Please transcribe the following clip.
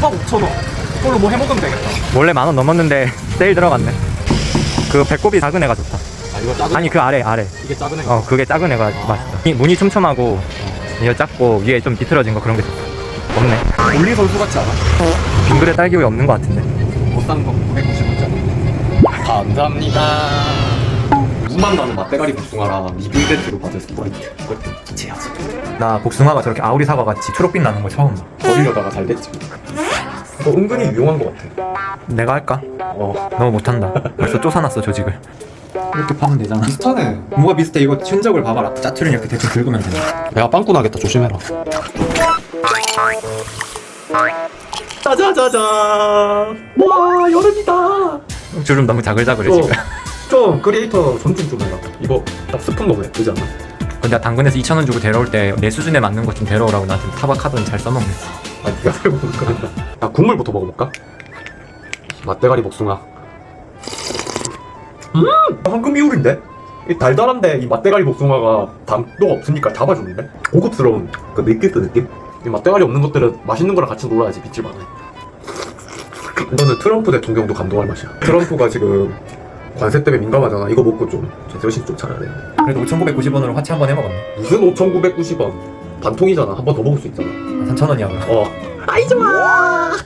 초밥 5천 원. 그걸로 뭐 해먹으면 되겠다. 원래 만 원 넘었는데 세일 들어갔네. 그 배꼽이 작은 애가 좋다. 아 이거 작은 아니 그 아래 아래. 이게 작은 애가. 어 그게 작은 애가 맛있다. 이 무늬 촘촘하고 이거 작고 위에 좀 비틀어진 거 그런 게 좋다. 없네. 올리 선수 같지 않아? 빙그레 딸기우유 없는 것 같은데. 못 사는 거 990원짜리. 감사합니다. 무만 나는 맛대가리 복숭아랑 리뷰 이벤트로 받은 스프라이트. 이걸 제하지. 나 복숭아가 저렇게 아우리 사과 같이 초록빛 나는 거 처음 봐. 버리려다가 잘 됐지. 어, 은근히 유용한 것 같아. 내가 할까? 어. 너무 못한다. 벌써 쫓아놨어 조직을. 이렇게 파면 되잖아. 비슷하네. 뭐가 비슷해? 이거 흔적을 봐봐라. 짜투리는 이렇게 대충 긁으면 된다. 내가 빵꾸 나겠다. 조심해라. 짜자자자. 와 여름이다. 주름 너무 자글자글해 어. 지금. 좀 크리에이터 존중 좀 해라. 이거 딱 스푼 너무 예쁘지 않아? 근데 나 당근에서 2,000원 주고 데려올 때 내 수준에 맞는 것 좀 데려오라고 나 지금 타박 하던 잘 써먹네. 아 먹을 거다. 야 국물부터 먹어볼까? 맛대가리 복숭아. 음 황금 이울인데? 이 달달한데 이 맛대가리 복숭아가 당도가 없으니까 잡아주는데? 고급스러운 그 밀키트 느낌? 이 맛대가리 없는 것들은 맛있는 거랑 같이 놀아야지 빛을 발해. 이거는 트럼프 대통령도 감동할 맛이야. 트럼프가 지금 관세 때문에 민감하잖아. 이거 먹고 좀 제정신 좀 차려야 돼. 그래도 5,990원으로 화채 한 번 해먹었네. 무슨 5,990원? 반통이잖아. 한 번 더 먹을 수 있잖아. 3,000원이야 그럼. 어. 아이 좋아.